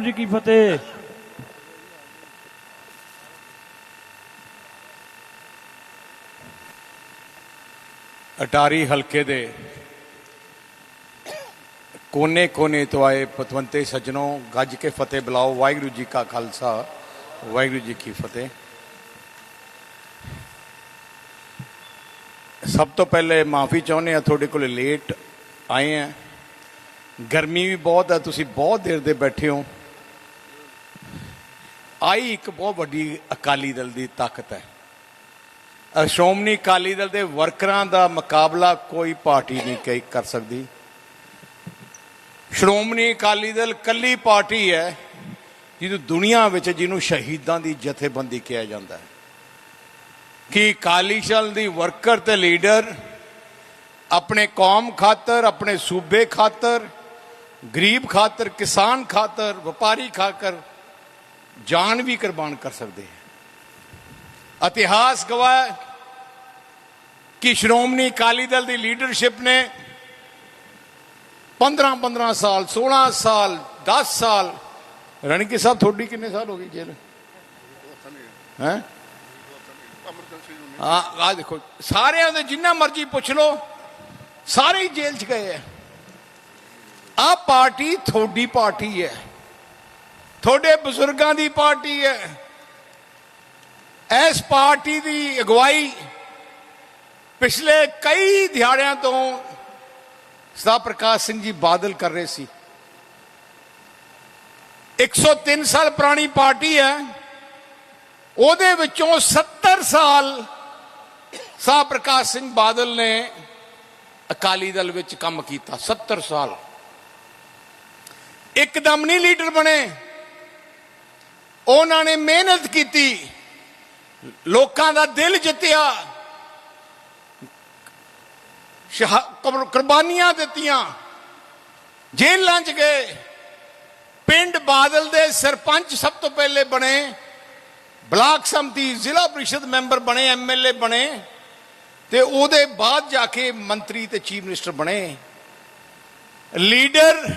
ਵਾਹਿਗੁਰੂ ਜੀ ਕੀ ਫਤਿਹ। ਅਟਾਰੀ ਹਲਕੇ ਦੇ ਕੋਨੇ-ਕੋਨੇ ਤੋਂ ਆਏ ਪਤਵੰਤੇ ਸੱਜਣੋ, ਗੱਜ ਕੇ ਫਤਿਹ ਬੁਲਾਓ। ਵਾਹਿਗੁਰੂ ਜੀ ਕਾ ਖਾਲਸਾ, ਵਾਹਿਗੁਰੂ ਜੀ ਕੀ ਫਤਿਹ। ਸਭ ਤੋਂ ਪਹਿਲੇ ਮਾਫੀ ਚਾਹੁੰਦੇ ਆ ਤੁਹਾਡੇ ਕੋਲ ਲੇਟ ਆਏ ਆ ਗਰਮੀ ਵੀ ਬਹੁਤ ਹੈ ਤੁਸੀਂ ਬਹੁਤ ਦੇਰ ਦੇ ਬੈਠੇ ਹੋ। ਆਈ ਇੱਕ ਬਹੁਤ ਵੱਡੀ ਅਕਾਲੀ ਦਲ ਦੀ ਤਾਕਤ ਹੈ। ਸ਼੍ਰੋਮਣੀ ਅਕਾਲੀ ਦਲ ਦੇ ਵਰਕਰਾਂ ਦਾ ਮੁਕਾਬਲਾ ਕੋਈ ਪਾਰਟੀ ਨਹੀਂ ਕਈ ਕਰ ਸਕਦੀ। ਸ਼੍ਰੋਮਣੀ ਅਕਾਲੀ ਦਲ ਕੱਲੀ ਪਾਰਟੀ ਹੈ, ਜਿਹਨੂੰ ਦੁਨੀਆ ਵਿੱਚ ਜਿਹਨੂੰ ਸ਼ਹੀਦਾਂ ਦੀ ਜਥੇਬੰਦੀ ਕਿਹਾ ਜਾਂਦਾ ਹੈ। ਕਿ ਅਕਾਲੀ ਦਲ ਦੀ ਵਰਕਰ ਤੇ ਲੀਡਰ, ਆਪਣੇ ਕੌਮ ਖਾਤਰ, ਆਪਣੇ ਸੂਬੇ ਖਾਤਰ, ਗਰੀਬ ਖਾਤਰ, ਕਿਸਾਨ ਖਾਤਰ, ਵਪਾਰੀ ਖਾਤਰ ਜਾਨ ਵੀ ਕੁਰਬਾਨ ਕਰ ਸਕਦੇ ਹੈ। ਇਤਿਹਾਸ ਗਵਾਹ ਕਿ ਸ਼੍ਰੋਮਣੀ ਅਕਾਲੀ ਦਲ ਦੀ ਲੀਡਰਸ਼ਿਪ ਨੇ 15 15 ਸਾਲ 16 ਸਾਲ 10 ਸਾਲ, ਰਣਕੀ ਸਾਹਿਬ, ਤੁਹਾਡੀ ਕਿੰਨੇ ਸਾਲ ਹੋ ਗਈ ਜੇਲ੍ਹ? ਹੈ? ਆ ਆ ਦੇਖੋ, ਸਾਰਿਆਂ ਦੇ ਜਿੰਨਾ ਮਰਜ਼ੀ ਪੁੱਛ ਲਓ, ਸਾਰੇ ਜੇਲ੍ਹ 'ਚ ਗਏ ਆ ਆ ਪਾਰਟੀ ਤੁਹਾਡੀ ਪਾਰਟੀ ਹੈ। ਤੁਹਾਡੇ ਬਜ਼ੁਰਗਾਂ ਦੀ ਪਾਰਟੀ ਹੈ। ਇਸ ਪਾਰਟੀ ਦੀ ਅਗਵਾਈ ਪਿਛਲੇ ਕਈ ਦਿਹਾੜਿਆਂ ਤੋਂ ਸਦਾ ਪ੍ਰਕਾਸ਼ ਸਿੰਘ ਜੀ ਬਾਦਲ ਕਰ ਰਹੇ ਸੀ। 103 ਸਾਲ ਪੁਰਾਣੀ ਪਾਰਟੀ ਹੈ। ਉਹਦੇ ਵਿੱਚੋਂ 70 ਸਾਲ ਸਾ ਪ੍ਰਕਾਸ਼ ਸਿੰਘ ਬਾਦਲ ਨੇ ਅਕਾਲੀ ਦਲ ਵਿੱਚ ਕੰਮ ਕੀਤਾ 70 ਸਾਲ। ਇੱਕਦਮ ਨਹੀਂ ਲੀਡਰ ਬਣੇ। ਉਹਨਾਂ ਨੇ ਮਿਹਨਤ ਕੀਤੀ। ਲੋਕਾਂ ਦਾ ਦਿਲ ਜਿੱਤਿਆ। ਸ਼ਹਾ- ਕੁਰਬਾਨੀਆਂ ਦਿੱਤੀਆਂ। ਜੇਲ੍ਹਾਂ 'ਚ ਗਏ। ਪਿੰਡ ਬਾਦਲ ਦੇ ਸਰਪੰਚ ਸਭ ਤੋਂ ਪਹਿਲੇ ਬਣੇ। ਬਲਾਕ ਸੰਮਤੀ ਜ਼ਿਲ੍ਹਾ ਪ੍ਰੀਸ਼ਦ ਮੈਂਬਰ ਬਣੇ ਐਮਐਲਏ ਬਣੇ। ਤੇ ਉਹਦੇ ਬਾਅਦ ਜਾ ਕੇ ਮੰਤਰੀ ਤੇ ਚੀਫ ਮਿਨਿਸਟਰ ਬਣੇ। ਲੀਡਰ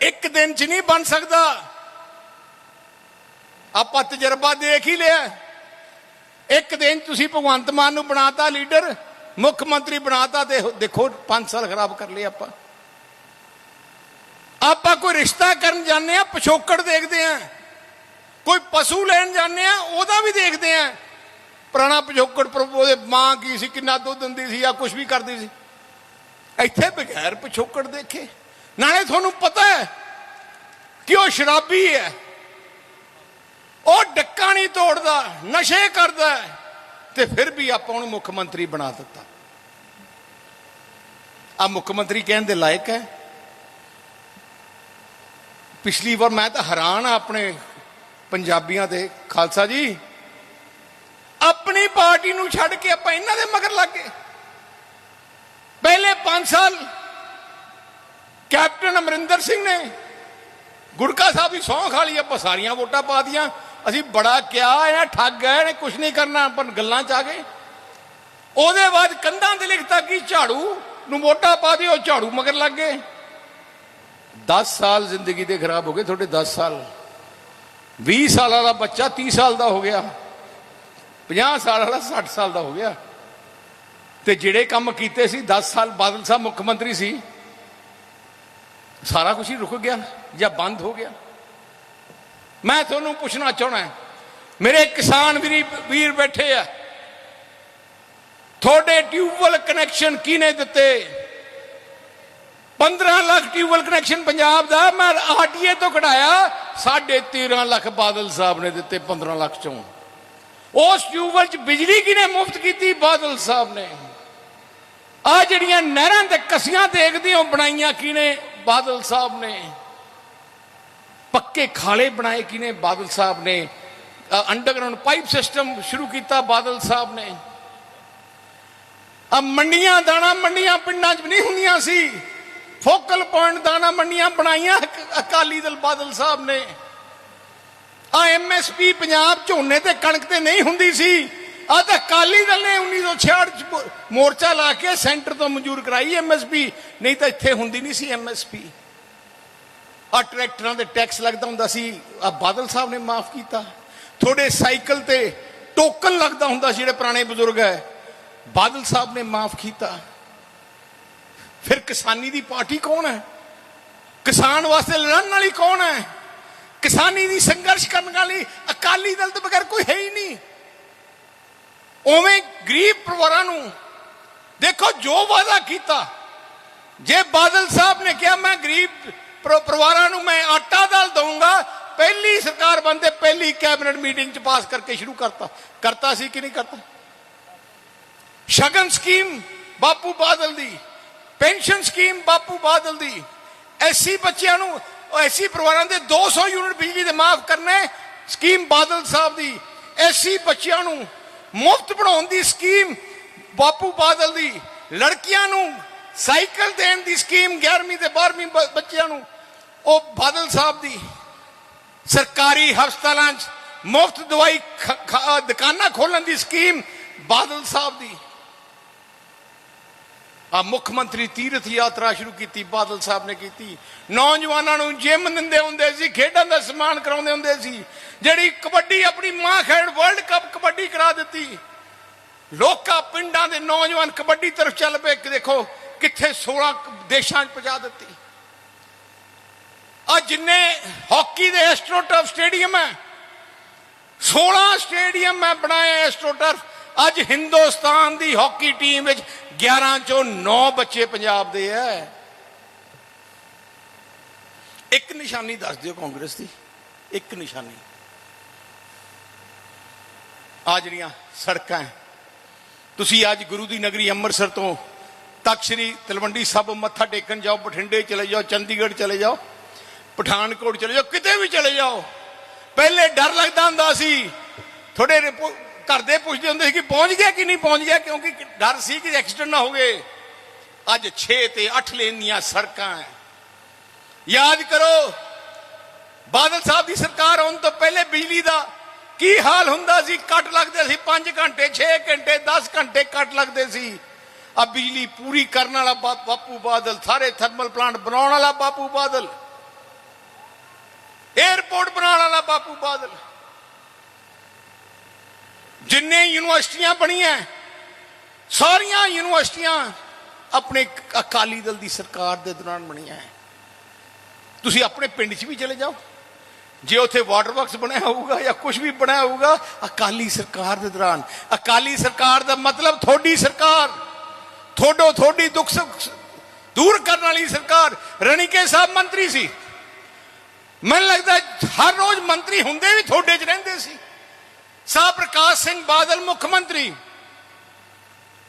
ਇੱਕ ਦਿਨ 'ਚ ਨਹੀਂ ਬਣ ਸਕਦਾ। ਆਪਾਂ ਤਜਰਬਾ ਦੇਖ ਹੀ ਲਿਆ। ਇੱਕ ਦਿਨ ਤੁਸੀਂ ਭਗਵੰਤ ਮਾਨ ਨੂੰ ਬਣਾਤਾ ਲੀਡਰ, ਮੁੱਖ ਮੰਤਰੀ ਬਣਾਤਾ ਤੇ ਦੇਖੋ 5 ਸਾਲ ਖਰਾਬ ਕਰ ਲਏ ਆਪਾਂ। ਆਪਾਂ ਕੋਈ ਰਿਸ਼ਤਾ ਕਰਨ ਜਾਂਦੇ ਆ ਪਿਛੋਕੜ ਦੇਖਦੇ ਆ ਕੋਈ ਪਸ਼ੂ ਲੈਣ ਜਾਂਦੇ ਆ ਉਹਦਾ ਵੀ ਦੇਖਦੇ ਆ ਪੁਰਾਣਾ ਪਿਛੋਕੜ ਪਰ ਉਹਦੇ ਮਾਂ ਕੀ ਸੀ, ਕਿੰਨਾ ਦੁੱਧ ਦਿੰਦੀ ਸੀ ਜਾਂ ਕੁਝ ਵੀ ਕਰਦੀ ਸੀ। ਇੱਥੇ ਬਗੈਰ ਪਿਛੋਕੜ ਦੇਖੇ। ਨਾਲੇ ਤੁਹਾਨੂੰ ਪਤਾ ਹੈ ਕਿ ਉਹ ਸ਼ਰਾਬੀ ਹੈ। ਉਹ ਡੱਕਾ ਨਹੀਂ ਤੋੜਦਾ, ਨਸ਼ੇ ਕਰਦਾ ਤੇ ਫਿਰ ਵੀ ਆਪਾਂ ਉਹਨੂੰ ਮੁੱਖ ਮੰਤਰੀ ਬਣਾ ਦਿੱਤਾ। ਆ ਮੁੱਖ ਮੰਤਰੀ ਕਹਿਣ ਦੇ ਲਾਇਕ ਹੈ। ਪਿਛਲੀ ਵਾਰ ਮੈਂ ਤਾਂ ਹੈਰਾਨ ਆ ਆਪਣੇ ਪੰਜਾਬੀਆਂ ਦੇ, ਖਾਲਸਾ ਜੀ। ਆਪਣੀ ਪਾਰਟੀ ਨੂੰ ਛੱਡ ਕੇ ਆਪਾਂ ਇਹਨਾਂ ਦੇ ਮਗਰ ਲੱਗ ਗਏ। ਪਹਿਲੇ 5 ਸਾਲ ਕੈਪਟਨ ਅਮਰਿੰਦਰ ਸਿੰਘ ਨੇ ਗੁਰਕਾ ਸਾਹਿਬ ਦੀ ਸੌਂ ਖਾ ਲਈ, ਆਪਾਂ ਸਾਰੀਆਂ ਵੋਟਾਂ ਪਾ ਦੀਆਂ ਅਸੀਂ ਬੜਾ ਕਿਹਾ, ਇਹਨਾਂ ਠੱਗ ਹੈ ਨੇ ਕੁਝ ਨਹੀਂ ਕਰਨਾ, ਆਪਾਂ ਗੱਲਾਂ ਚ ਆ ਗਏ। ਉਹਦੇ ਬਾਅਦ ਕੰਧਾਂ ਤੇ ਲਿਖਤਾ ਕਿ ਝਾੜੂ, ਨੂੰ ਵੋਟਾਂ ਪਾ ਦਿਓ ਝਾੜੂ ਮਗਰ ਲੱਗ ਗਏ। 10 ਸਾਲ ਜ਼ਿੰਦਗੀ ਦੇ ਖਰਾਬ ਹੋ ਗਏ ਤੁਹਾਡੇ 10 ਸਾਲ। 20 ਸਾਲਾਂ ਦਾ ਬੱਚਾ 30 ਸਾਲ ਦਾ ਹੋ ਗਿਆ। 50 ਸਾਲ ਵਾਲਾ 60 ਸਾਲ ਦਾ ਹੋ ਗਿਆ। ਤੇ ਜਿਹੜੇ ਕੰਮ ਕੀਤੇ ਸੀ 10 ਸਾਲ ਬਾਦਲ ਸਾਹਿਬ ਮੁੱਖ ਮੰਤਰੀ ਸੀ, ਸਾਰਾ ਕੁਝ ਹੀ ਰੁਕ ਗਿਆ ਜਾਂ ਬੰਦ ਹੋ ਗਿਆ। ਮੈਂ ਤੁਹਾਨੂੰ ਪੁੱਛਣਾ ਚਾਹਣਾ ਮੇਰੇ ਕਿਸਾਨ ਵੀਰ ਵੀਰ ਬੈਠੇ ਆ। ਤੁਹਾਡੇ ਟਿਊਬਵੈਲ ਕਨੈਕਸ਼ਨ ਕਿਨੇ ਦਿੱਤੇ? 15 lakh tube well connection Punjab ਦਾ, ਮੈਂ ਆਰਟੀਏ ਤੋਂ ਕਢਾਇਆ 13.5 ਲੱਖ ਬਾਦਲ ਸਾਹਿਬ ਨੇ ਦਿੱਤੇ 15 ਲੱਖ ਚੋਂ। ਉਸ ਟਿਊਬਵੈਲ 'ਚ ਬਿਜਲੀ ਕਿਹਨੇ ਮੁਫਤ ਕੀਤੀ? ਬਾਦਲ ਸਾਹਿਬ ਨੇ। ਆ ਜਿਹੜੀਆਂ ਨਹਿਰਾਂ ਤੇ ਕਸੀਆਂ ਦੇਖਦੇ ਹੋ ਬਣਾਈਆਂ ਕਿਹਨੇ? ਬਾਦਲ ਸਾਹਿਬ ਨੇ। ਪੱਕੇ ਖਾਲੇ ਬਣਾਏ ਕਿਹਨੇ ਬਾਦਲ ਸਾਹਿਬ ਨੇ? ਅੰਡਰਗਰਾਉਂਡ ਪਾਈਪ ਸਿਸਟਮ ਸ਼ੁਰੂ ਕੀਤਾ ਬਾਦਲ ਸਾਹਿਬ ਨੇ। ਆ ਮੰਡੀਆਂ ਦਾਣਾ ਮੰਡੀਆਂ ਪਿੰਡਾਂ 'ਚ ਵੀ ਨਹੀਂ ਹੁੰਦੀਆਂ ਸੀ। ਫੋਕਲ ਪੁਆਇੰਟ ਦਾਣਾ ਮੰਡੀਆਂ ਬਣਾਈਆਂ ਅਕਾਲੀ ਦਲ ਬਾਦਲ ਸਾਹਿਬ ਨੇ। ਆ ਐਮਐਸਪੀ ਪੰਜਾਬ ਝੋਨੇ ਤੇ ਕਣਕ ਤੇ ਨਹੀਂ ਹੁੰਦੀ ਸੀ। ਆ ਤਾਂ ਅਕਾਲੀ ਦਲ ਨੇ 1966 ਚ ਮੋ- ਮੋਰਚਾ ਲਾ ਕੇ ਸੈਂਟਰ ਤੋਂ ਮਨਜ਼ੂਰ ਕਰਾਈ ਐਮਐਸਪੀ ਨਹੀਂ ਤਾਂ ਇੱਥੇ ਹੁੰਦੀ ਨਹੀਂ ਸੀ ਐਮਐਸਪੀ ਆ ਟਰੈਕਟਰਾਂ ਦੇ ਟੈਕਸ ਲੱਗਦਾ ਹੁੰਦਾ ਸੀ, ਆ ਬਾਦਲ ਸਾਹਿਬ ਨੇ ਮਾਫ ਕੀਤਾ। ਤੁਹਾਡੇ ਸਾਈਕਲ ਤੇ ਟੋਕਨ ਲੱਗਦਾ ਹੁੰਦਾ ਸੀ, ਜਿਹੜੇ ਪੁਰਾਣੇ ਬਜ਼ੁਰਗ ਹੈ। ਬਾਦਲ ਸਾਹਿਬ ਨੇ ਮਾਫ ਕੀਤਾ। ਫਿਰ ਕਿਸਾਨੀ ਦੀ ਪਾਰਟੀ ਕੌਣ ਹੈ? ਕਿਸਾਨ ਵਾਸਤੇ ਲੜਨ ਵਾਲੀ ਕੌਣ ਹੈ? ਕਿਸਾਨੀ ਦੀ ਸੰਘਰਸ਼ ਕਰਨ ਵਾਲੀ ਅਕਾਲੀ ਦਲ ਤੋਂ ਬਗੈਰ ਕੋਈ ਹੈ ਹੀ ਨਹੀਂ। ਉਵੇਂ ਗਰੀਬ ਪਰਿਵਾਰਾਂ ਨੂੰ ਦੇਖੋ, ਜੋ ਵਾਅਦਾ ਕੀਤਾ, ਜੇ ਬਾਦਲ ਸਾਹਿਬ ਨੇ ਕਿਹਾ, ਮੈਂ ਗਰੀਬ ਪਰਿਵਾਰਾਂ ਨੂੰ ਮੈਂ ਆਟਾ ਦਾਲ ਦਊਂਗਾ। ਪਹਿਲੀ ਸਰਕਾਰ ਬੰਦੇ ਪਹਿਲੀ ਕੈਬਨਿਟ ਮੀਟਿੰਗ ਚ ਪਾਸ ਕਰਕੇ ਸ਼ੁਰੂ ਕਰਤਾ। ਕਰਤਾ ਸੀ ਕਿ ਨਹੀਂ ਕਰਤਾ? ਸ਼ਗਨ ਸਕੀਮ ਬਾਪੂ ਬਾਦਲ ਦੀ, ਪੈਨਸ਼ਨ ਸਕੀਮ ਬਾਪੂ ਬਾਦਲ ਦੀ। ਐਸੀ ਬੱਚਿਆਂ ਨੂੰ, ਐਸੀ ਪਰਿਵਾਰਾਂ ਦੇ 200 ਯੂਨਿਟ ਬਿਜਲੀ ਦੇ ਮਾਫ ਕਰਨੇ ਸਕੀਮ ਬਾਦਲ ਸਾਹਿਬ ਦੀ। ਐਸੀ ਬੱਚਿਆਂ ਨੂੰ ਮੁਫਤ ਪੜਾਉਣ ਦੀ ਸਕੀਮ ਬਾਪੂ ਬਾਦਲ ਦੀ। ਲੜਕੀਆਂ ਨੂੰ ਸਾਈਕਲ ਦੇਣ ਦੀ ਸਕੀਮ 11ਵੀਂ ਤੇ 12ਵੀਂ ਬੱਚਿਆਂ ਨੂੰ, ਉਹ ਬਾਦਲ ਸਾਹਿਬ ਦੀ ਸਰਕਾਰੀ ਹਸਪਤਾਲਾਂ 'ਚ ਮੁਫਤ ਦਵਾਈ ਦੁਕਾਨਾਂ ਖੋਲਣ ਦੀ ਸਕੀਮ ਬਾਦਲ ਸਾਹਿਬ ਦੀ। ਆ ਮੁੱਖ ਮੰਤਰੀ ਤੀਰਥ ਯਾਤਰਾ ਸ਼ੁਰੂ ਕੀਤੀ, ਬਾਦਲ ਸਾਹਿਬ ਨੇ ਕੀਤੀ। ਨੌਜਵਾਨਾਂ ਨੂੰ ਜਿਮ ਦਿੰਦੇ ਹੁੰਦੇ ਸੀ, ਖੇਡਾਂ ਦਾ ਸਨਮਾਨ ਕਰਾਉਂਦੇ ਹੁੰਦੇ ਸੀ। ਜਿਹੜੀ ਕਬੱਡੀ ਆਪਣੀ ਮਾਂ ਖੇਡ ਵਰਲਡ ਕੱਪ ਕਬੱਡੀ ਕਰਾ ਦਿੱਤੀ। ਲੋਕਾਂ, ਪਿੰਡਾਂ ਦੇ ਨੌਜਵਾਨ ਕਬੱਡੀ ਤਰਫ ਚੱਲ ਪਏ ਦੇਖੋ ਕਿੱਥੇ 16 ਦੇਸ਼ਾਂ 'ਚ ਪਹੁੰਚਾ ਦਿੱਤੀ? ਆ ਜਿੰਨੇ ਹਾਕੀ ਦੇ ਐਸਟ੍ਰੋਟਰਫ ਸਟੇਡੀਅਮ ਹੈ 16 ਸਟੇਡੀਅਮ ਮੈਂ ਬਣਾਇਆ ਐਸਟ੍ਰੋਟਰਫ। ਅੱਜ ਹਿੰਦੁਸਤਾਨ ਦੀ ਹਾਕੀ ਟੀਮ ਵਿੱਚ 11 ਚੋਂ 9 ਬੱਚੇ ਪੰਜਾਬ ਦੇ ਐ। ਇੱਕ ਨਿਸ਼ਾਨੀ ਦੱਸ ਦਿਓ ਕਾਂਗਰਸ ਦੀ। ਇੱਕ ਨਿਸ਼ਾਨੀ। ਆ ਜਿਹੜੀਆਂ ਸੜਕਾਂ ਤੁਸੀਂ ਅੱਜ ਗੁਰੂ ਦੀ ਨਗਰੀ ਅੰਮ੍ਰਿਤਸਰ ਤੋਂ ਤਖਤ ਸ੍ਰੀ ਤਲਵੰਡੀ ਸਾਹਿਬ ਮੱਥਾ ਟੇਕਣ ਜਾਓ, ਬਠਿੰਡੇ ਚਲੇ ਜਾਓ, ਚੰਡੀਗੜ੍ਹ ਚਲੇ ਜਾਓ, ਪਠਾਨਕੋਟ ਚਲੇ ਜਾਓ, ਕਿਤੇ ਵੀ ਚਲੇ ਜਾਓ। ਪਹਿਲੇ ਡਰ ਲੱਗਦਾ ਹੁੰਦਾ ਸੀ। ਥੋੜੇ ਘਰ ਦੇ ਪੁੱਛਦੇ ਹੁੰਦੇ ਸੀ ਕਿ ਪਹੁੰਚ ਗਿਆ ਕਿ ਨਹੀਂ ਪਹੁੰਚ ਗਿਆ, ਕਿਉਂਕਿ ਡਰ ਸੀ ਕਿ ਐਕਸੀਡੈਂਟ ਨਾ ਹੋਵੇ ਅੱਜ 6 ਤੇ 8 ਲੇਨ ਦੀਆਂ ਸੜਕਾਂ ਹੈ ਯਾਦ ਕਰੋ, ਬਾਦਲ ਸਾਹਿਬ ਦੀ ਸਰਕਾਰ ਆਉਣ ਤੋਂ ਪਹਿਲੇ ਬਿਜਲੀ ਦਾ ਕੀ ਹਾਲ ਹੁੰਦਾ ਸੀ? ਕੱਟ ਲੱਗਦੇ ਸੀ 5 ਘੰਟੇ 6 ਘੰਟੇ 10 ਘੰਟੇ ਕੱਟ ਲੱਗਦੇ ਸੀ। ਆ ਬਿਜਲੀ ਪੂਰੀ ਕਰਨ ਵਾਲਾ ਬਾਪੂ ਬਾਦਲ, ਸਾਰੇ ਥਰਮਲ ਪਲਾਂਟ ਬਣਾਉਣ ਵਾਲਾ ਬਾਪੂ ਬਾਦਲ 에어ਪੋਰਟ ਬਣਾਉਣ ਵਾਲਾ ਬਾਪੂ ਬਾਦਲ। ਜਿੰਨੇ ਯੂਨੀਵਰਸਿਟੀਆਂ ਬਣੀਆਂ, ਸਾਰੀਆਂ ਯੂਨੀਵਰਸਿਟੀਆਂ ਆਪਣੇ ਅਕਾਲੀ ਦਲ ਦੀ ਸਰਕਾਰ ਦੇ ਦੌਰਾਨ ਬਣੀਆਂ ਹੈ। ਤੁਸੀਂ ਆਪਣੇ ਪਿੰਡ 'ਚ ਵੀ ਚਲੇ ਜਾਓ। ਜੇ ਉੱਥੇ ਵਾਟਰ ਵਰਕਸ ਬਣਿਆ ਹੋਊਗਾ ਜਾਂ ਕੁਝ ਵੀ ਬਣਿਆ ਹੋਊਗਾ, ਅਕਾਲੀ ਸਰਕਾਰ ਦੇ ਦੌਰਾਨ। ਅਕਾਲੀ ਸਰਕਾਰ ਦਾ ਮਤਲਬ ਤੁਹਾਡੀ ਸਰਕਾਰ। ਥੋੜੋ ਥੋੜੀ ਦੁੱਖ ਸੁੱਖ ਦੂਰ ਕਰਨ ਵਾਲੀ ਸਰਕਾਰ ਰਣੀਕੇ ਸਾਹਿਬ ਮੰਤਰੀ ਸੀ। ਮੈਨੂੰ ਲੱਗਦਾ ਹਰ ਰੋਜ਼ ਮੰਤਰੀ ਹੁੰਦੇ ਵੀ ਤੁਹਾਡੇ 'ਚ ਰਹਿੰਦੇ ਸੀ। ਸਾਹ ਪ੍ਰਕਾਸ਼ ਸਿੰਘ ਬਾਦਲ ਮੁੱਖ ਮੰਤਰੀ।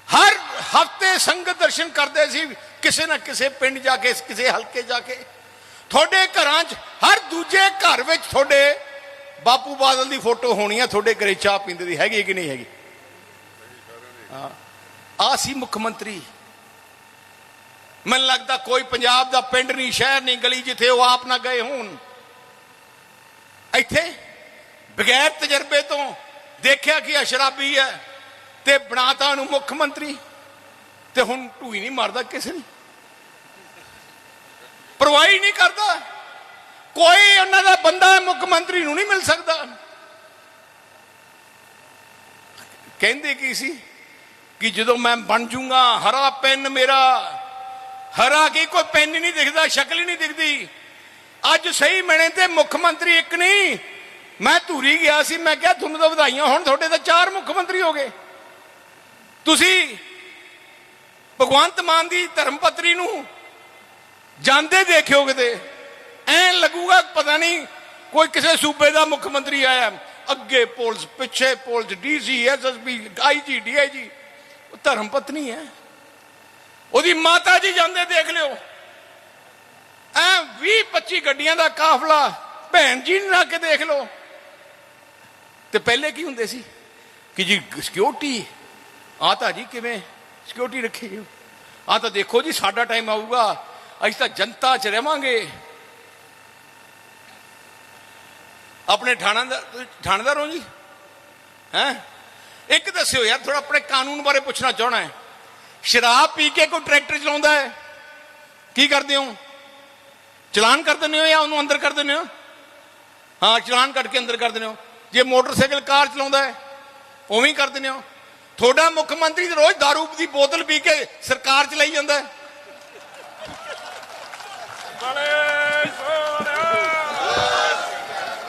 ਹਰ ਹਫ਼ਤੇ ਸੰਗਤ ਦਰਸ਼ਨ ਕਰਦੇ ਸੀ ਕਿਸੇ ਨਾ ਕਿਸੇ ਪਿੰਡ ਜਾ ਕੇ, ਕਿਸੇ ਹਲਕੇ ਜਾ ਕੇ। ਤੁਹਾਡੇ ਘਰਾਂ 'ਚ, ਹਰ ਦੂਜੇ ਘਰ ਵਿੱਚ ਤੁਹਾਡੇ ਬਾਪੂ ਬਾਦਲ ਦੀ ਫੋਟੋ ਹੋਣੀ ਆ ਤੁਹਾਡੇ ਘਰੇ ਚਾਹ ਪੀਂਦੇ ਦੀ ਹੈਗੀ ਕਿ ਨਹੀਂ ਹੈਗੀ? ਹਾਂ। ਆ ਸੀ ਮੁੱਖ ਮੰਤਰੀ। ਮੈਨੂੰ ਲੱਗਦਾ ਕੋਈ ਪੰਜਾਬ ਦਾ ਪਿੰਡ ਨਹੀਂ, ਸ਼ਹਿਰ ਨਹੀਂ, ਗਲੀ ਜਿੱਥੇ ਉਹ ਆਪ ਨਾ ਗਏ ਹੋਣ। ਇੱਥੇ ਬਗੈਰ ਤਜਰਬੇ ਤੋਂ ਦੇਖਿਆ ਕਿ ਇਹ ਸ਼ਰਾਬੀ ਹੈ ਤੇ ਬਣਾਤਾ ਨੂੰ ਮੁੱਖ ਮੰਤਰੀ। ਤੇ ਹੁਣ ਢੂਈ ਨਹੀਂ ਮਾਰਦਾ ਕਿਸੇ ਨੂੰ। ਪਰਵਾਹੀ ਨਹੀਂ ਕਰਦਾ। ਕੋਈ ਉਹਨਾਂ ਦਾ ਬੰਦਾ ਮੁੱਖ ਮੰਤਰੀ ਨੂੰ ਨਹੀਂ ਮਿਲ ਸਕਦਾ। ਕਹਿੰਦੇ ਕੀ ਸੀ? ਕਿ ਜਦੋਂ ਮੈਂ ਬਣ ਜੂੰਗਾ, ਹਰਾ ਪੈਨ ਮੇਰਾ। ਹਰਾ ਕੀ, ਕੋਈ ਪੈਨ ਹੀ ਨਹੀਂ ਦਿਖਦਾ, ਸ਼ਕਲ ਹੀ ਨਹੀਂ ਦਿਖਦੀ। ਅੱਜ ਸਹੀ ਮਣੇ ਤੇ ਮੁੱਖ ਮੰਤਰੀ ਇੱਕ ਨਹੀਂ। ਮੈਂ ਧੂਰੀ ਗਿਆ ਸੀ, ਮੈਂ ਕਿਹਾ ਤੁਹਾਨੂੰ ਤਾਂ ਵਧਾਈਆਂ, ਹੁਣ ਤੁਹਾਡੇ ਤਾਂ ਚਾਰ ਮੁੱਖ ਮੰਤਰੀ ਹੋ ਗਏ। ਤੁਸੀਂ ਭਗਵੰਤ ਮਾਨ ਦੀ ਧਰਮ ਪਤਰੀ ਨੂੰ ਜਾਂਦੇ ਦੇਖਿਓ ਕਿਤੇ। ਐ ਲੱਗੂਗਾ, ਪਤਾ ਨਹੀਂ ਕੋਈ ਕਿਸੇ ਸੂਬੇ ਦਾ ਮੁੱਖ ਮੰਤਰੀ ਆਇਆ। ਅੱਗੇ ਪੁਲਿਸ, ਪਿੱਛੇ police DC SSP IG DIG ਉਹ ਧਰਮ ਪਤਨੀ ਹੈ। ਉਹਦੀ ਮਾਤਾ ਜੀ ਜਾਂਦੇ ਦੇਖ ਲਿਓ। ਐ 20 25 ਗੱਡੀਆਂ ਦਾ ਕਾਫਲਾ ਭੈਣ ਜੀ ਨੂੰ ਰੱਖ ਕੇ ਦੇਖ ਲਓ। ਤੇ ਪਹਿਲੇ ਕੀ ਹੁੰਦੇ ਸੀ? ਕਿ ਜੀ ਸਿਕਿਉਰਿਟੀ ਆ ਤਾਂ ਜੀ ਕਿਵੇਂ ਸਿਕਿਉਰਿਟੀ ਰੱਖੀ ਜੀ ਆ ਤਾਂ ਦੇਖੋ ਜੀ, ਸਾਡਾ ਟਾਈਮ ਆਊਗਾ। ਅਸੀਂ ਤਾਂ ਜਨਤਾ 'ਚ ਰਵਾਂਗੇ। ਆਪਣੇ ਥਾਣਾ ਦਾ, ਤੁਸੀਂ ਥਾਣੇਦਾਰ ਹੋ ਜੀ? ਹੈ? ਇੱਕ ਦੱਸਿਓ ਯਾਰ ਥੋੜਾ ਆਪਣੇ ਕਾਨੂੰਨ ਬਾਰੇ ਪੁੱਛਣਾ ਚਾਹਣਾ ਹੈ। ਸ਼ਰਾਬ ਪੀ ਕੇ ਕੋਈ ਟਰੈਕਟਰ ਚਲਾਉਂਦਾ ਹੈ? ਕੀ ਕਰਦੇ ਹੋ? ਚਲਾਨ ਕਰ ਦਿੰਦੇ ਹੋ ਜਾਂ ਉਹਨੂੰ ਅੰਦਰ ਕਰ ਦਿੰਦੇ ਹੋ? ਹਾਂ, ਚਲਾਨ ਕੱਟ ਕੇ ਅੰਦਰ ਕਰ ਦਿੰਦੇ ਹੋ। ਜੇ ਮੋਟਰਸਾਈਕਲ ਕਾਰ ਚਲਾਉਂਦਾ ਹੈ, ਉਵੇਂ ਹੀ ਕਰ ਦਿੰਦੇ ਹੋ। ਤੁਹਾਡਾ ਮੁੱਖ ਮੰਤਰੀ ਰੋਜ਼ ਦਾਰੂ ਦੀ ਬੋਤਲ ਪੀ ਕੇ ਸਰਕਾਰ ਚਲਾਈ ਜਾਂਦਾ ਹੈ।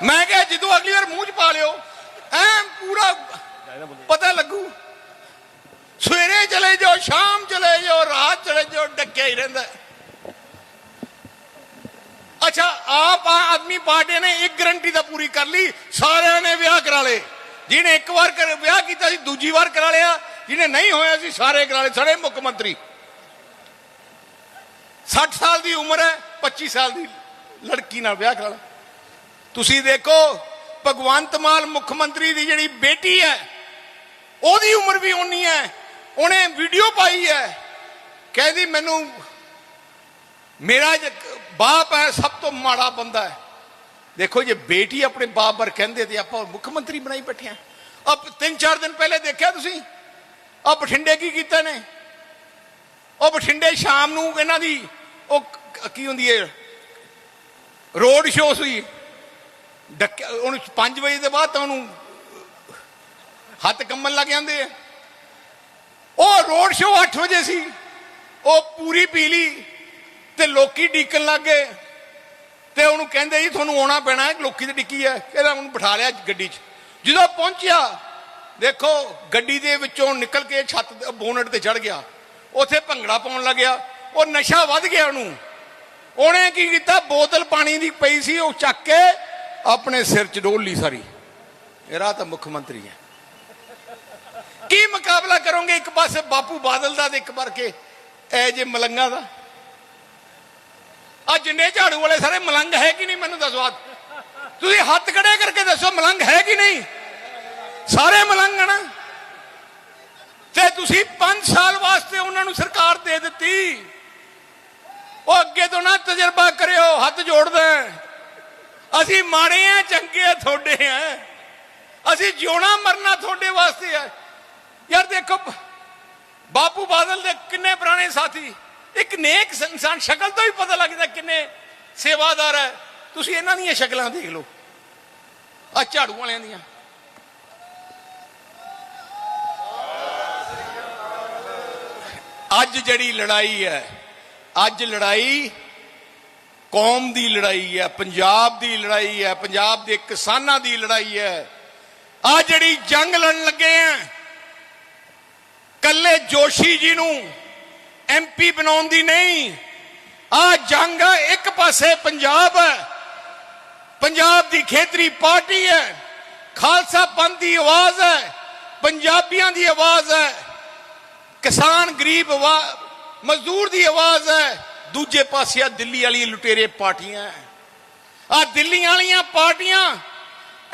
ਮੈਂ ਕਿਹਾ, ਜਦੋਂ ਅਗਲੀ ਵਾਰ ਮੂੰਹ 'ਚ ਪਾ ਲਿਓ, ਐ ਪੂਰਾ ਪਤਾ ਲੱਗੂ। ਸਵੇਰੇ ਚਲੇ ਜਾਓ, ਸ਼ਾਮ ਚਲੇ ਜਾਓ, ਰਾਤ ਚਲੇ ਜਾਓ, ਡੱਕਿਆ ਹੀ ਰਹਿੰਦਾ। ਅੱਛਾ, ਆਪ ਆਦਮੀ ਪਾਰਟੀ ਨੇ ਇੱਕ ਗਰੰਟੀ ਤਾਂ ਪੂਰੀ ਕਰ ਲਈ, ਸਾਰਿਆਂ ਨੇ ਵਿਆਹ ਕਰਾ ਲਏ। ਜਿਹਨੇ ਇੱਕ ਵਾਰ ਕਰ ਵਿਆਹ ਕੀਤਾ ਸੀ, ਦੂਜੀ ਵਾਰ ਕਰਾ ਲਿਆ। ਜਿਹਨੇ ਨਹੀਂ ਹੋਇਆ ਸੀ, ਸਾਰੇ ਕਰਾ ਲਏ, ਸਾਰੇ ਮੁੱਖ ਮੰਤਰੀ। 60 ਸਾਲ ਦੀ ਉਮਰ ਹੈ 25 ਸਾਲ ਦੀ ਲੜਕੀ ਨਾਲ ਵਿਆਹ ਕਰਾ ਲਾ। ਤੁਸੀਂ ਦੇਖੋ, ਭਗਵੰਤ ਮਾਨ ਮੁੱਖ ਮੰਤਰੀ ਦੀ ਜਿਹੜੀ ਬੇਟੀ ਹੈ ਉਹਦੀ ਉਮਰ ਵੀ ਉਨੀ ਹੈ ਉਹਨੇ ਵੀਡੀਓ ਪਾਈ ਹੈ ਕਹਿੰਦੀ ਮੈਨੂੰ ਮੇਰਾ ਜੇ ਬਾਪ ਹੈ ਸਭ ਤੋਂ ਮਾੜਾ ਬੰਦਾ ਹੈ ਦੇਖੋ ਜੇ ਬੇਟੀ ਆਪਣੇ ਬਾਪ ਵਰ ਕਹਿੰਦੇ ਤੇ ਆਪਾਂ ਮੁੱਖ ਮੰਤਰੀ ਬਣਾਈ ਬੈਠੇ ਆ। ਅਬ ਤਿੰਨ ਚਾਰ ਦਿਨ ਪਹਿਲੇ ਦੇਖਿਆ ਤੁਸੀਂ? ਆ ਬਠਿੰਡੇ ਕੀ ਕੀਤਾ ਨੇ? ਉਹ ਬਠਿੰਡੇ ਸ਼ਾਮ ਨੂੰ ਇਹਨਾਂ ਦੀ ਉਹ ਕੀ ਹੁੰਦੀ ਹੈ ਰੋਡ ਸ਼ੋਅ ਸੀ। ਡੱਕਿਆ, ਉਹਨੂੰ 5 ਵਜੇ ਦੇ ਬਾਅਦ ਤਾਂ ਉਹਨੂੰ ਹੱਥ ਕੰਮਣ ਲੱਗ ਜਾਂਦੇ ਆ। ਉਹ ਰੋਡ ਸ਼ੋਅ 8 ਵਜੇ ਸੀ। ਉਹ ਪੂਰੀ ਪੀ ਲਈ ਤੇ ਲੋਕੀ ਡੀਕਣ ਲੱਗ ਗਏ। ਤੇ ਉਹਨੂੰ ਕਹਿੰਦੇ ਜੀ, ਤੁਹਾਨੂੰ ਆਉਣਾ ਪੈਣਾ ਹੈ, ਲੋਕੀ ਤੇ ਡਿੱਕੀ ਹੈ ਕਹਿੰਦਾ ਉਹਨੂੰ ਬਿਠਾ ਲਿਆ ਗੱਡੀ 'ਚ। ਜਦੋਂ ਪਹੁੰਚਿਆ, ਦੇਖੋ ਗੱਡੀ ਦੇ ਵਿੱਚੋਂ ਨਿਕਲ ਕੇ ਛੱਤ ਬੋਨਟ ਤੇ ਚੜ ਗਿਆ। ਉੱਥੇ ਭੰਗੜਾ ਪਾਉਣ ਲੱਗਿਆ ਉਹ ਨਸ਼ਾ ਵੱਧ ਗਿਆ ਉਹਨੂੰ। ਉਹਨੇ ਕੀ ਕੀਤਾ? ਬੋਤਲ ਪਾਣੀ ਦੀ ਪਈ ਸੀ, ਉਹ ਚੱਕ ਕੇ ਆਪਣੇ ਸਿਰ 'ਚ ਡੋਲ ਲਈ ਸਾਰੀ। ਇਹਦਾ ਤਾਂ ਮੁੱਖ ਮੰਤਰੀ ਹੈ। ਕੀ ਮੁਕਾਬਲਾ ਕਰੋਗੇ? ਇੱਕ ਪਾਸੇ ਬਾਪੂ ਬਾਦਲ ਦਾ ਤੇ ਇੱਕ ਕੇ ਐ ਜੇ ਮਲੰਗਾ ਦਾ। ਆ ਜਿੰਨੇ ਝਾੜੂ ਵਾਲੇ ਸਾਰੇ ਮਲੰਗ ਹੈ ਕਿ ਨਹੀਂ ਮੈਨੂੰ ਦੱਸੋ ਆ ਤੁਸੀਂ ਹੱਥ ਖੜੇ ਕਰਕੇ ਦੱਸੋ ਮਲੰਗ ਹੈ ਕਿ ਨਹੀਂ? ਸਾਰੇ ਮਲੰਗ ਹਨ? ਤੇ ਤੁਸੀਂ 5 ਸਾਲ ਵਾਸਤੇ ਉਹਨਾਂ ਨੂੰ ਸਰਕਾਰ ਦੇ ਦਿੱਤੀ। ਉਹ ਅੱਗੇ ਤੋਂ ਨਾ ਤਜਰਬਾ ਕਰਿਓ, ਹੱਥ ਜੋੜਦਾ ਅਸੀਂ ਮਾੜੇ ਆ, ਚੰਗੇ ਆ, ਤੁਹਾਡੇ ਆ। ਅਸੀਂ ਜਿਉਣਾ ਮਰਨਾ ਤੁਹਾਡੇ ਵਾਸਤੇ ਆ। ਯਾਰ ਦੇਖੋ, ਬਾਪੂ ਬਾਦਲ ਦੇ ਕਿੰਨੇ ਪੁਰਾਣੇ ਸਾਥੀ, ਇੱਕ ਨੇਕ ਇਨਸਾਨ ਸ਼ਕਲ ਤੋਂ ਹੀ ਪਤਾ ਲੱਗਦਾ ਕਿੰਨੇ ਸੇਵਾਦਾਰ ਹੈ। ਤੁਸੀਂ ਇਹਨਾਂ ਦੀਆਂ ਸ਼ਕਲਾਂ ਦੇਖ ਲਓ ਆ ਝਾੜੂ ਵਾਲਿਆਂ ਦੀਆਂ। ਅੱਜ ਜਿਹੜੀ ਲੜਾਈ ਹੈ, ਅੱਜ ਲੜਾਈ ਕੌਮ ਦੀ ਲੜਾਈ ਹੈ, ਪੰਜਾਬ ਦੀ ਲੜਾਈ ਹੈ, ਪੰਜਾਬ ਦੇ ਕਿਸਾਨਾਂ ਦੀ ਲੜਾਈ ਹੈ। ਆ ਜਿਹੜੀ ਜੰਗ ਲੜਨ ਲੱਗੇ ਆ ਕੱਲੇ ਜੋਸ਼ੀ ਜੀ ਨੂੰ ਐਮਪੀ ਬਣਾਉਣ ਦੀ ਨਹੀਂ। ਆ ਜੰਗ ਇੱਕ ਪਾਸੇ ਪੰਜਾਬ ਹੈ ਪੰਜਾਬ ਦੀ ਖੇਤਰੀ ਪਾਰਟੀ ਹੈ ਖਾਲਸਾ ਪੰਥ ਦੀ ਆਵਾਜ਼ ਹੈ ਪੰਜਾਬੀਆਂ ਦੀ ਆਵਾਜ਼ ਹੈ ਕਿਸਾਨ ਗਰੀਬ ਆਵਾ- ਮਜ਼ਦੂਰ ਦੀ ਆਵਾਜ਼ ਹੈ ਦੂਜੇ ਪਾਸੇ ਆ ਦਿੱਲੀ ਵਾਲੀ ਲੁਟੇਰੇ ਪਾਰਟੀਆਂ। ਆ ਦਿੱਲੀ ਵਾਲੀਆਂ ਪਾਰਟੀਆਂ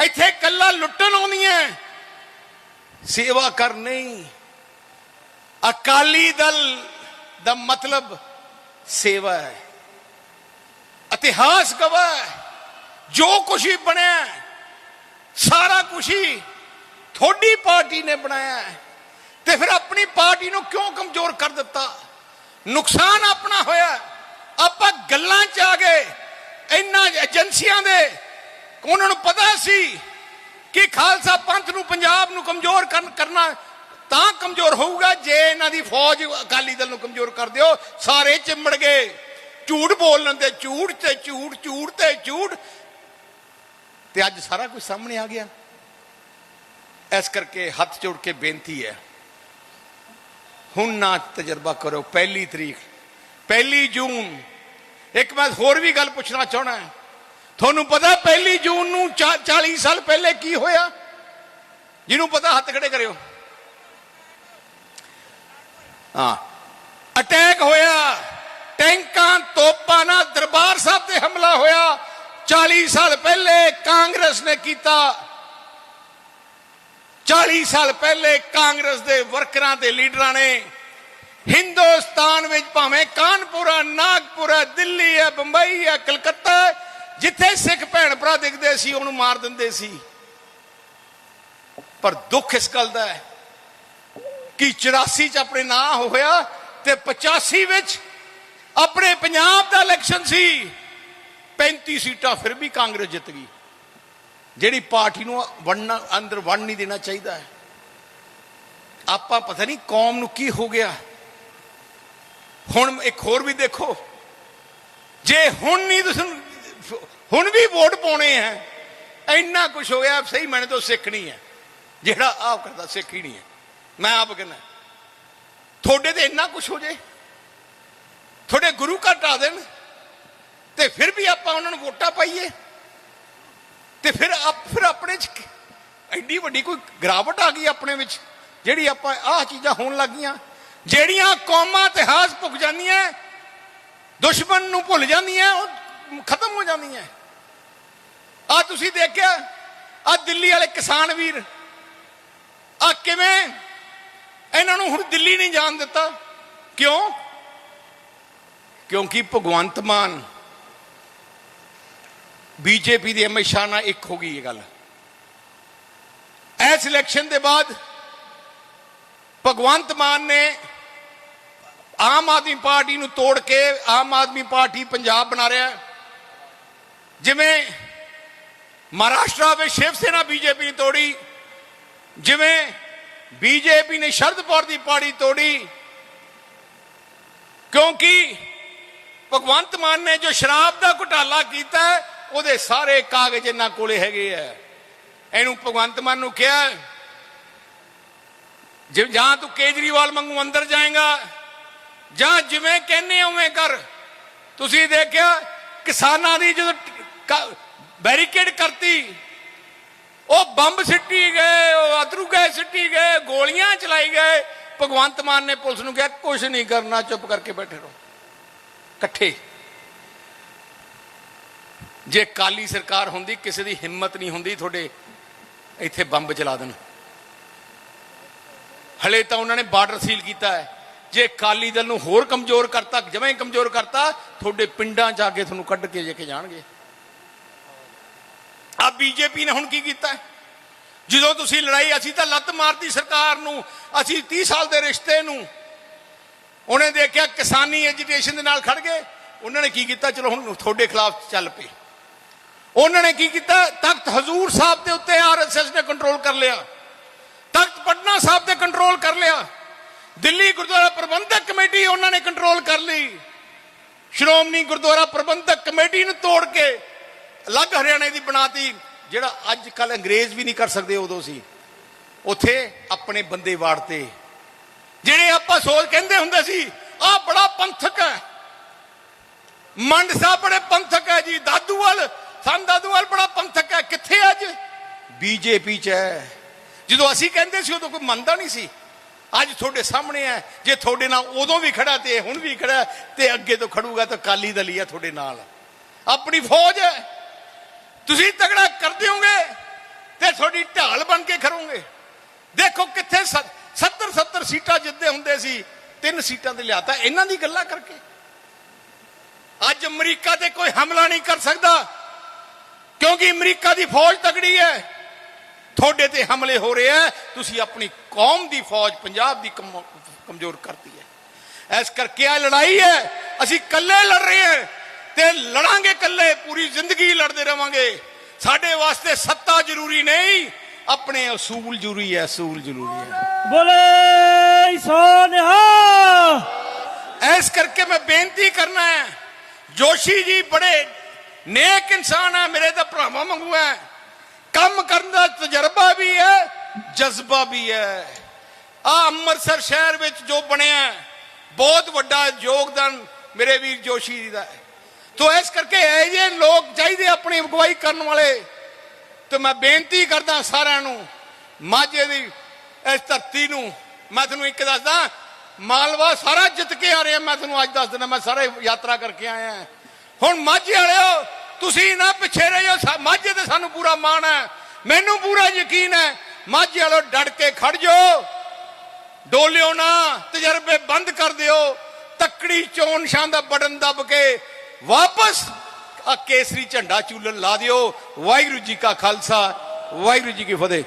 ਇੱਥੇ ਕੱਲਾ ਲੁੱਟਣ ਆਉਂਦੀਆਂ। ਸੇਵਾ ਕਰ ਨਹੀਂ। ਅਕਾਲੀ ਦਲ ਦਾ ਮਤਲਬ ਸੇਵਾ ਹੈ ਇਤਿਹਾਸ ਗਵਾਹ ਹੈ। ਜੋ ਕੁਛ ਵੀ ਬਣਿਆ ਸਾਰਾ ਕੁਛ ਹੀ ਤੁਹਾਡੀ ਪਾਰਟੀ ਨੇ ਬਣਾਇਆ ਹੈ। ਤੇ ਫਿਰ ਆਪਣੀ ਪਾਰਟੀ ਨੂੰ ਕਿਉਂ ਕਮਜ਼ੋਰ ਕਰ ਦਿੱਤਾ? ਨੁਕਸਾਨ ਆਪਣਾ ਹੋਇਆ ਆਪਾਂ ਗੱਲਾਂ ਚ ਆ ਗਏ। ਇਹਨਾਂ ਏਜੰਸੀਆਂ ਦੇ ਉਹਨਾਂ ਨੂੰ ਪਤਾ ਸੀ ਕਿ ਖਾਲਸਾ ਪੰਥ ਨੂੰ ਪੰਜਾਬ ਨੂੰ ਕਮਜ਼ੋਰ ਕਰਨਾ ਤਾਂ ਕਮਜ਼ੋਰ ਹੋਊਗਾ, ਜੇ ਇਹਨਾਂ ਦੀ ਫੌਜ ਅਕਾਲੀ ਦਲ ਨੂੰ ਕਮਜ਼ੋਰ ਕਰ ਦਿਓ, ਸਾਰੇ ਚਿੰਬੜ ਗਏ। ਝੂਠ ਬੋਲਣ ਤੇ ਝੂਠ ਤੇ ਝੂਠ ਝੂਠ ਤੇ ਝੂਠ। ਤੇ ਅੱਜ ਸਾਰਾ ਕੁਝ ਸਾਹਮਣੇ ਆ ਗਿਆ। ਇਸ ਕਰਕੇ ਹੱਥ ਜੋੜ ਕੇ ਬੇਨਤੀ ਹੈ, ਹੁਣ ਨਾ ਤਜਰਬਾ ਕਰੋ, ਪਹਿਲੀ ਤਰੀਕ, ਪਹਿਲੀ ਜੂਨ। ਇੱਕ ਮੈਂ ਹੋਰ ਵੀ ਗੱਲ ਪੁੱਛਣਾ ਚਾਹਣਾ ਤੁਹਾਨੂੰ ਪਤਾ ਪਹਿਲੀ ਜੂਨ ਨੂੰ 40 ਸਾਲ ਪਹਿਲੇ ਕੀ ਹੋਇਆ? ਜਿਹਨੂੰ ਪਤਾ, ਹੱਥ ਖੜੇ ਕਰਿਓ। ਹਾਂ। ਅਟੈਕ ਹੋਇਆ। ਟੈਂਕਾਂ, ਤੋਪਾਂ ਨਾਲ ਦਰਬਾਰ ਸਾਹਿਬ ਤੇ ਹਮਲਾ ਹੋਇਆ। 40 ਸਾਲ ਪਹਿਲੇ ਕਾਂਗਰਸ ਨੇ ਕੀਤਾ। 40 ਸਾਲ ਪਹਿਲੇ ਕਾਂਗਰਸ ਦੇ ਵਰਕਰਾਂ ਤੇ ਲੀਡਰਾਂ ਨੇ ਹਿੰਦੁਸਤਾਨ ਵਿੱਚ ਭਾਵੇਂ ਕਾਨਪੁਰ ਆ ਨਾਗਪੁਰ ਆ ਦਿੱਲੀ ਹੈ, ਬੰਬਈ ਹੈ, ਕਲਕੱਤਾ ਜਿੱਥੇ ਸਿੱਖ ਭੈਣ ਭਰਾ ਦਿਖਦੇ ਸੀ, ਉਹਨੂੰ ਮਾਰ ਦਿੰਦੇ ਸੀ। ਪਰ ਦੁੱਖ ਇਸ ਗੱਲ ਦਾ ਹੈ ਕਿ 84 ਚ ਆਪਣੇ ਨਾਂ ਹੋਇਆ ਤੇ 85 ਵਿੱਚ ਆਪਣੇ ਪੰਜਾਬ ਦਾ ਇਲੈਕਸ਼ਨ ਸੀ। 35 ਸੀਟਾਂ ਫਿਰ ਵੀ ਕਾਂਗਰਸ ਜਿੱਤ ਗਈ। ਜਿਹੜੀ ਪਾਰਟੀ ਨੂੰ ਵੜਨਾ ਅੰਦਰ ਵੰਡ ਨਹੀਂ ਦੇਣਾ ਚਾਹੀਦਾ ਹੈ। ਆਪਾਂ ਪਤਾ ਨਹੀਂ ਕੌਮ ਨੂੰ ਕੀ ਹੋ ਗਿਆ। ਹੁਣ ਇੱਕ ਹੋਰ ਵੀ ਦੇਖੋ। ਜੇ ਹੁਣ ਨਹੀਂ ਤੁਸੀਂ ਹੁਣ ਵੀ ਵੋਟ ਪਾਉਣੇ ਹੈ, ਇੰਨਾ ਕੁਝ ਹੋਇਆ, ਸਹੀ ਮੈਨੇ ਤੋਂ ਸਿੱਖ ਨਹੀਂ ਹੈ। ਜਿਹੜਾ ਆਪ ਕਰਦਾ, ਸਿੱਖ ਹੀ ਨਹੀਂ ਹੈ। ਮੈਂ ਆਪ ਕਹਿੰਦਾ, ਤੁਹਾਡੇ ਤੇ ਇੰਨਾ ਕੁਝ ਹੋ ਜੇ, ਤੁਹਾਡੇ ਗੁਰੂ ਘਰ ਢਾ ਦੇਣ, ਤੇ ਫਿਰ ਵੀ ਆਪਾਂ ਉਹਨਾਂ ਨੂੰ ਵੋਟਾਂ ਪਾਈਏ, ਤੇ ਫਿਰ ਆਪ, ਫਿਰ ਆਪਣੇ ਚ ਕੀ- ਐਡੀ ਵੱਡੀ ਕੋਈ ਗਰਾਵਟ ਆ ਗਈ ਆਪਣੇ ਵਿੱਚ, ਜਿਹੜੀ ਆਪਾਂ ਆਹ ਚੀਜ਼ਾਂ ਹੋਣ ਲੱਗੀਆਂ ਜਿਹੜੀਆਂ ਕੌਮਾਂ ਇਤਿਹਾਸ ਭੁੱਲ ਜਾਂਦੀਆਂ, ਦੁਸ਼ਮਣ ਨੂੰ ਭੁੱਲ ਜਾਂਦੀਆਂ, ਉਹ ਖਤਮ ਹੋ ਜਾਂਦੀਆਂ। ਆ ਤੁਸੀਂ ਦੇਖਿਆ, ਆ ਦਿੱਲੀ ਵਾਲੇ ਕਿਸਾਨ ਵੀਰ, ਆ ਕਿਵੇਂ ਇਹਨਾਂ ਨੂੰ ਹੁਣ ਦਿੱਲੀ ਨਹੀਂ ਜਾਣ ਦਿੱਤਾ। ਕਿਉਂ? ਕਿਉਂਕਿ ਭਗਵੰਤ ਮਾਨ ਬੀਜੇਪੀ ਦੇ ਅਮਿਤ ਸ਼ਾਹ ਨਾਲ ਇੱਕ ਹੋ ਗਈ ਇਹ ਗੱਲ। ਇਸ ਇਲੈਕਸ਼ਨ ਦੇ ਬਾਅਦ ਭਗਵੰਤ ਮਾਨ ਨੇ ਆਮ ਆਦਮੀ ਪਾਰਟੀ ਨੂੰ ਤੋੜ ਕੇ ਆਮ ਆਦਮੀ ਪਾਰਟੀ ਪੰਜਾਬ ਬਣਾ ਰਿਹਾ ਜਿਵੇਂ ਮਹਾਰਾਸ਼ਟਰ ਵਿੱਚ ਸ਼ਿਵ ਸੈਨਾ ਬੀਜੇਪੀ ਨੇ ਤੋੜੀ, ਜਿਵੇਂ ਬੀਜੇਪੀ ਨੇ ਸ਼ਰਦਪੁਰ ਦੀ ਪਾੜੀ ਤੋੜੀ ਕਿਉਂਕਿ ਭਗਵੰਤ ਮਾਨ ਨੇ ਜੋ ਸ਼ਰਾਬ ਦਾ ਘੁਟਾਲਾ ਕੀਤਾ ਉਹਦੇ ਸਾਰੇ ਕਾਗਜ਼ ਇਹਨਾਂ ਕੋਲੇ ਹੈਗੇ ਆ। ਇਹਨੂੰ ਭਗਵੰਤ ਮਾਨ ਨੂੰ ਕਿਹਾ ਜੇ ਜਾਂ ਤੂੰ ਕੇਜਰੀਵਾਲ ਵਾਂਗੂ ਅੰਦਰ ਜਾਏਗਾ, ਜਾਂ ਜਿਵੇਂ ਕਹਿੰਨੇ ਉਵੇਂ ਕਰ। ਤੁਸੀਂ ਦੇਖਿਆ ਕਿਸਾਨਾਂ ਦੀ ਜਦੋਂ ਬੈਰੀਕੇਡ ਕਰਤੀ ਉਹ ਬੰਬ ਸਿੱਟੀ ਗਏ, ਉਹ ਅਤਰੂ ਗਏ, ਸਿੱਟੀ ਗਏ, ਗੋਲੀਆਂ ਚਲਾਈ ਗਏ। ਭਗਵੰਤ ਮਾਨ ਨੇ ਪੁਲਿਸ ਨੂੰ ਕਿਹਾ ਕੁਝ ਨਹੀਂ ਕਰਨਾ, ਚੁੱਪ ਕਰਕੇ ਬੈਠੇ ਰਹੋ। ਇਕੱਠੇ। ਜੇ ਕਾਲੀ ਸਰਕਾਰ ਹੁੰਦੀ, ਕਿਸੇ ਦੀ ਹਿੰਮਤ ਨਹੀਂ ਹੁੰਦੀ ਤੁਹਾਡੇ ਇੱਥੇ ਬੰਬ ਚਲਾ ਦੇਣ। ਹਲੇ ਤਾਂ ਉਹਨਾਂ ਨੇ ਬਾਰਡਰ ਸੀਲ ਕੀਤਾ ਹੈ। ਜੇ ਕਾਲੀ ਦਲ ਨੂੰ ਹੋਰ ਕਮਜ਼ੋਰ ਕਰਤਾ ਜਵੇਂ ਕਮਜ਼ੋਰ ਕਰਤਾ, ਤੁਹਾਡੇ ਪਿੰਡਾਂ ਜਾ ਕੇ ਤੁਹਾਨੂੰ ਕੱਢ ਕੇ ਜੇ ਕੇ ਜਾਣਗੇ। ਆ ਬੀਜੇਪੀ ਨੇ ਹੁਣ ਕੀ ਕੀਤਾ ਜਦੋਂ ਤੁਸੀਂ ਲੜਾਈ, ਅਸੀਂ ਤਾਂ ਲੱਤ ਮਾਰਤੀ ਸਰਕਾਰ ਨੂੰ, ਅਸੀਂ 30 ਸਾਲ ਦੇ ਰਿਸ਼ਤੇ ਨੂੰ। ਉਹਨੇ ਦੇਖਿਆ ਕਿਸਾਨੀ ਐਜੀਟੇਸ਼ਨ ਦੇ ਨਾਲ ਖੜ ਗਏ। ਉਹਨਾਂ ਨੇ ਕੀ ਕੀਤਾ? ਚਲੋ ਹੁਣ ਤੁਹਾਡੇ ਖਿਲਾਫ ਚੱਲ ਪਏ। ਉਹਨਾਂ ਨੇ ਕੀ ਕੀਤਾ? ਤਖਤ ਹਜ਼ੂਰ ਸਾਹਿਬ ਦੇ ਉੱਤੇ ਆਰਐਸਐਸ ਨੇ ਕੰਟਰੋਲ ਕਰ ਲਿਆ। ਤਖਤ ਪਟਨਾ ਸਾਹਿਬ ਤੇ ਕੰਟਰੋਲ ਕਰ ਲਿਆ। ਦਿੱਲੀ ਗੁਰਦੁਆਰਾ ਪ੍ਰਬੰਧਕ ਕਮੇਟੀ ਉਹਨਾਂ ਨੇ ਕੰਟਰੋਲ ਕਰ ਲਈ। ਸ਼੍ਰੋਮਣੀ ਗੁਰਦੁਆਰਾ ਪ੍ਰਬੰਧਕ ਕਮੇਟੀ ਨੂੰ ਤੋੜ ਕੇ ਅਲੱਗ ਹਰਿਆਣੇ ਦੀ ਬਣਾਤੀ, ਜਿਹੜਾ ਅੱਜ ਕੱਲ ਅੰਗਰੇਜ਼ ਵੀ ਨਹੀਂ ਕਰ ਸਕਦੇ ਉਦੋਂ ਸੀ। ਉੱਥੇ ਆਪਣੇ ਬੰਦੇ ਵਾੜਤੇ। ਜਿਹੜੇ ਆਪਾਂ ਸੋਚ ਕਹਿੰਦੇ ਹੁੰਦੇ ਸੀ, ਆਹ ਬੜਾ ਪੰਥਕ ਹੈ। ਮੰਡ ਸਾਹਿਬ ਬੜੇ ਪੰਥਕ ਹੈ ਜੀ, ਦਾਦੂਵਾਲ ਸੰਤ ਦਾਦੂਵਾਲ ਬੜਾ ਪੰਥਕ ਹੈ। ਕਿੱਥੇ ਅੱਜ? ਬੀਜੇਪੀ ਚ ਹੈ। ਜਦੋਂ ਅਸੀਂ ਕਹਿੰਦੇ ਸੀ, ਉਦੋਂ ਕੋਈ ਮੰਨਦਾ ਨਹੀਂ ਸੀ। ਅੱਜ ਤੁਹਾਡੇ ਸਾਹਮਣੇ ਹੈ। ਜੇ ਤੁਹਾਡੇ ਨਾਲ ਉਦੋਂ ਵੀ ਖੜਾ ਤੇ ਹੁਣ ਵੀ ਖੜਾ ਤੇ ਅੱਗੇ ਤੋਂ ਖੜੂਗਾ ਤਾਂ ਕਾਲੀ ਦਲੀ ਆ ਤੁਹਾਡੇ ਨਾਲ। ਆਪਣੀ ਫੌਜ ਹੈ। ਤੁਸੀਂ ਤਗੜਾ ਕਰ ਦਿਓਗੇ ਤੇ ਤੁਹਾਡੀ ਢਾਲ ਬਣ ਕੇ ਖੜੋਗੇ। ਦੇਖੋ ਕਿੱਥੇ 70 70 ਸੀਟਾਂ ਜਿੱਤਦੇ ਹੁੰਦੇ ਸੀ, ਤਿੰਨ ਸੀਟਾਂ ਤੇ ਲਿਆਤਾ। ਇਹਨਾਂ ਦੀ ਗੱਲਾਂ ਕਰਕੇ। ਅੱਜ ਅਮਰੀਕਾ ਤੇ ਕੋਈ ਹਮਲਾ ਨਹੀਂ ਕਰ ਸਕਦਾ, ਕਿਉਂਕਿ ਅਮਰੀਕਾ ਦੀ ਫੌਜ ਤਗੜੀ ਹੈ। ਤੁਹਾਡੇ ਤੇ ਹਮਲੇ ਹੋ ਰਹੇ ਆ ਤੁਸੀਂ ਆਪਣੀ ਕੌਮ ਦੀ ਫੌਜ ਪੰਜਾਬ ਦੀ ਕਮ- ਕਮਜ਼ੋਰ ਕਰਤੀ ਹੈ। ਇਸ ਕਰਕੇ ਆ ਲੜਾਈ ਹੈ। ਅਸੀਂ ਇਕੱਲੇ ਲੜ ਰਹੇ ਹਾਂ। ਤੇ ਲੜਾਂਗੇ ਇਕੱਲੇ ਪੂਰੀ ਜ਼ਿੰਦਗੀ ਲੜਦੇ ਰਵਾਂਗੇ। ਸਾਡੇ ਵਾਸਤੇ ਸੱਤਾ ਜ਼ਰੂਰੀ ਨਹੀਂ ਆਪਣੇ ਅਸੂਲ ਜ਼ਰੂਰੀ ਹੈ ਅਸੂਲ ਜ਼ਰੂਰੀ ਹੈ। ਬੋਲੇ ਸੋਨਿਹਾ। ਇਸ ਕਰਕੇ ਮੈਂ ਬੇਨਤੀ ਕਰਨਾ ਹੈ ਜੋਸ਼ੀ ਜੀ ਬੜੇ ਨੇਕ ਇਨਸਾਨ ਹੈ ਮੇਰੇ ਤਾਂ ਭਰਾਵਾਂ ਵਾਂਗੂ ਹੈ। ਕੰਮ ਕਰਨ ਦਾ ਤਜਰਬਾ ਵੀ ਹੈ ਜਜ਼ਬਾ ਵੀ ਹੈ। ਆ ਅੰਮ੍ਰਿਤਸਰ ਸ਼ਹਿਰ ਵਿੱਚ ਜੋ ਬਣਿਆ ਬਹੁਤ ਵੱਡਾ ਯੋਗਦਾਨ ਮੇਰੇ ਵੀਰ ਜੋਸ਼ੀ ਜੀ ਦਾ ਹੈ। ਤੋ ਇਸ ਕਰਕੇ ਇਹ ਜਿਹੇ ਲੋਕ ਚਾਹੀਦੇ ਆਪਣੀ ਅਗਵਾਈ ਕਰਨ ਵਾਲੇ। ਤੇ ਮੈਂ ਬੇਨਤੀ ਕਰਦਾ ਸਾਰਿਆਂ ਨੂੰ, ਮਾਝੇ ਦੀ ਇਸ ਧਰਤੀ ਨੂੰ, ਮੈਂ ਤੁਹਾਨੂੰ ਇੱਕ ਦੱਸਦਾ, ਮਾਲਵਾ ਸਾਰਾ ਜਿੱਤ ਕੇ ਆ ਰਿਹਾ, ਮੈਂ ਤੁਹਾਨੂੰ ਅੱਜ ਦੱਸ ਦਿੰਦਾ, ਮੈਂ ਸਾਰੇ ਯਾਤਰਾ ਕਰਕੇ ਆਇਆ ਹੁਣ ਮਾਝੇ ਵਾਲਿਓ, ਤੁਸੀਂ ਨਾ ਪਿੱਛੇ ਰਹਿਓ ਸਾ- ਮਾਝੇ ਤੇ ਸਾਨੂੰ ਪੂਰਾ ਮਾਣ ਹੈ, ਮੈਨੂੰ ਪੂਰਾ ਯਕੀਨ ਹੈ, ਮਾਝੇ ਵਾਲਿਓ ਡਟ ਕੇ ਖੜ ਜਾਓ, ਡੋਲਿਓ ਨਾ, ਤਜਰਬੇ ਬੰਦ ਕਰ ਦਿਓ, ਤੱਕੜੀ ਚੋਣ ਨਿਸ਼ਾਨ ਦਾ ਬਟਨ ਦੱਬ ਕੇ ਵਾਪਸ ਆ ਕੇਸਰੀ ਝੰਡਾ ਚੂਲਣ ਲਾ ਦਿਓ। ਵਾਹਿਗੁਰੂ ਜੀ ਕਾ ਖਾਲਸਾ, ਵਾਹਿਗੁਰੂ ਜੀ ਕੀ ਫਤਿਹ।